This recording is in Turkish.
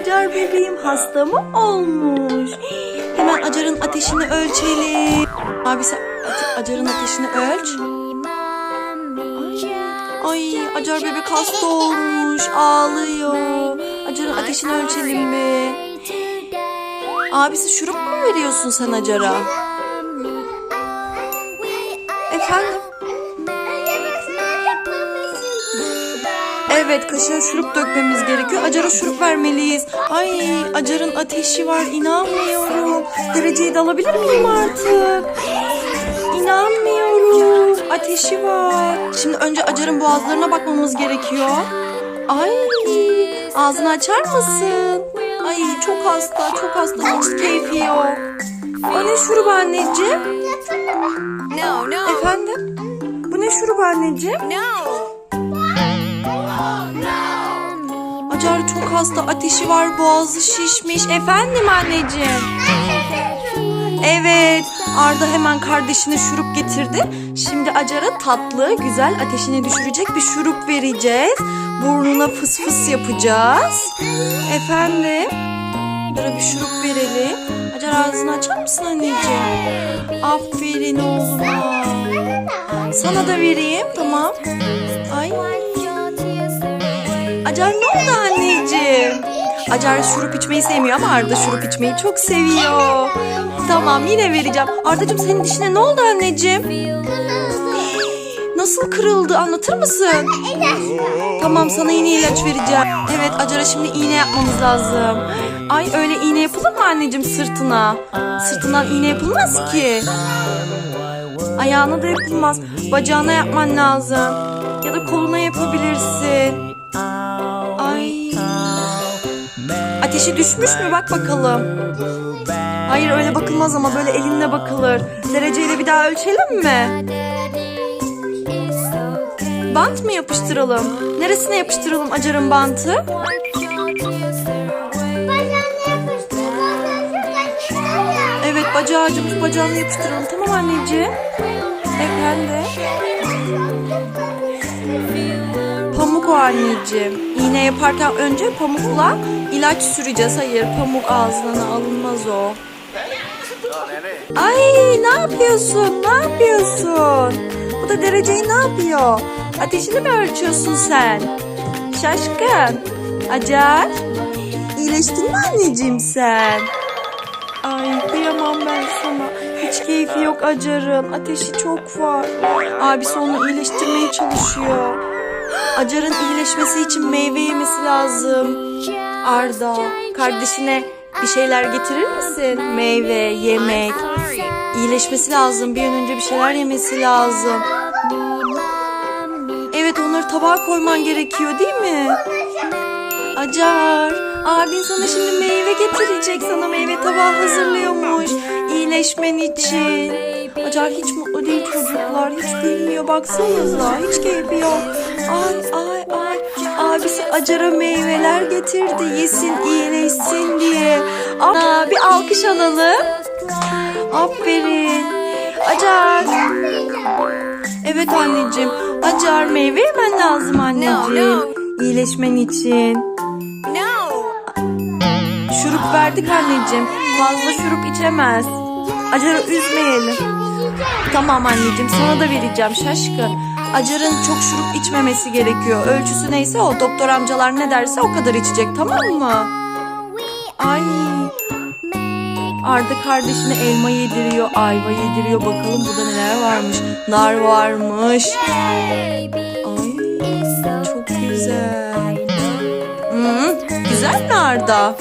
Acar bebeğim hasta mı olmuş? Hemen Acar'ın ateşini ölçelim. Abisi Ate- Acar'ın ateşini ölç. Ay Acar bebek hasta olmuş. Ağlıyor. Acar'ın ateşini ölçelim mi? Abisi şurup mu veriyorsun sen Acar'a? Efendim? Evet kaşığa şurup dökmemiz gerekiyor. Acar'a şurup vermeliyiz. Ay Acar'ın ateşi var inanmıyorum. Dereceyi de alabilir miyim artık? İnanmıyorum. Ateşi var. Şimdi önce Acar'ın boğazlarına bakmamız gerekiyor. Ay ağzını açar mısın? Ay çok hasta çok hasta hiç keyfi yok. O ne şurup anneciğim? No, no, Efendim? Bu ne şurup anneciğim? no. Acar çok hasta, ateşi var, boğazı şişmiş. Efendim anneciğim? Evet, Arda hemen kardeşine şurup getirdi. Şimdi Acar'a tatlı, güzel, ateşini düşürecek bir şurup vereceğiz. Burnuna fıs fıs yapacağız. Efendim? Acar'a bir şurup verelim. Acar ağzını açar mısın anneciğim? Aferin oğluma. Sana da vereyim, tamam. Ay. Acar ne oldu anneciğim? Acar şurup içmeyi sevmiyor ama Arda şurup içmeyi çok seviyor. Tamam yine vereceğim. Ardacığım senin dişine ne oldu anneciğim? Nasıl kırıldı anlatır mısın? Tamam sana yine ilaç vereceğim. Evet Acar'a şimdi iğne yapmamız lazım. Ay öyle iğne yapılır mı anneciğim sırtına? Sırtından iğne yapılmaz ki. Ayağına da yapılmaz. Bacağına yapman lazım. Ya da koluna yapabilirsin. Ateşi düşmüş mü bak bakalım. Hayır öyle bakılmaz ama böyle elinle bakılır. Dereceyle bir daha ölçelim mi? Bant mı yapıştıralım? Neresine yapıştıralım acarın bantı? Evet bacağı acımış bacağını yapıştıralım. Tamam anneciğim. Efendim? Pamuk o anneciğim. İğne yaparken önce pamukla ilaç süreceğiz. Hayır pamuk ağzına alınmaz o. Ay ne yapıyorsun? Ne yapıyorsun? Bu da dereceyi ne yapıyor? Ateşini mi ölçüyorsun sen? Şaşkın. Acar. İyileştin mi anneciğim sen? Ay kıyamam ben sana. Hiç keyfi yok Acar'ın. Ateşi çok var. Abisi onu iyileştirmeye çalışıyor. Acar'ın iyileşmesi için meyve yemesi lazım. Arda, kardeşine bir şeyler getirir misin? Meyve, yemek. İyileşmesi lazım. Bir an önce bir şeyler yemesi lazım. Evet onları tabağa koyman gerekiyor değil mi? Acar, abin sana şimdi meyve getirecek. Sana meyve tabağı hazırlıyormuş. İyileşmen için. Acar hiç mutlu değil çocuklar. Hiç gülmüyor baksanıza. Hiç keyfi yok. Ay ay ay. Abisi Acar'a meyveler getirdi. Yesin iyileşsin diye. Aa, bir alkış alalım. Aferin. Acar. Evet anneciğim. Acar meyve yemen lazım anneciğim. İyileşmen için. Verdik anneciğim. Fazla şurup içemez. Acar'ı üzmeyelim. Tamam anneciğim sana da vereceğim şaşkın. Acar'ın çok şurup içmemesi gerekiyor. Ölçüsü neyse o. Doktor amcalar ne derse o kadar içecek tamam mı? Ay. Arda kardeşine elma yediriyor, ayva yediriyor. Bakalım burada neler varmış. Nar varmış. Ay çok güzel. Hmm, güzel mi Arda?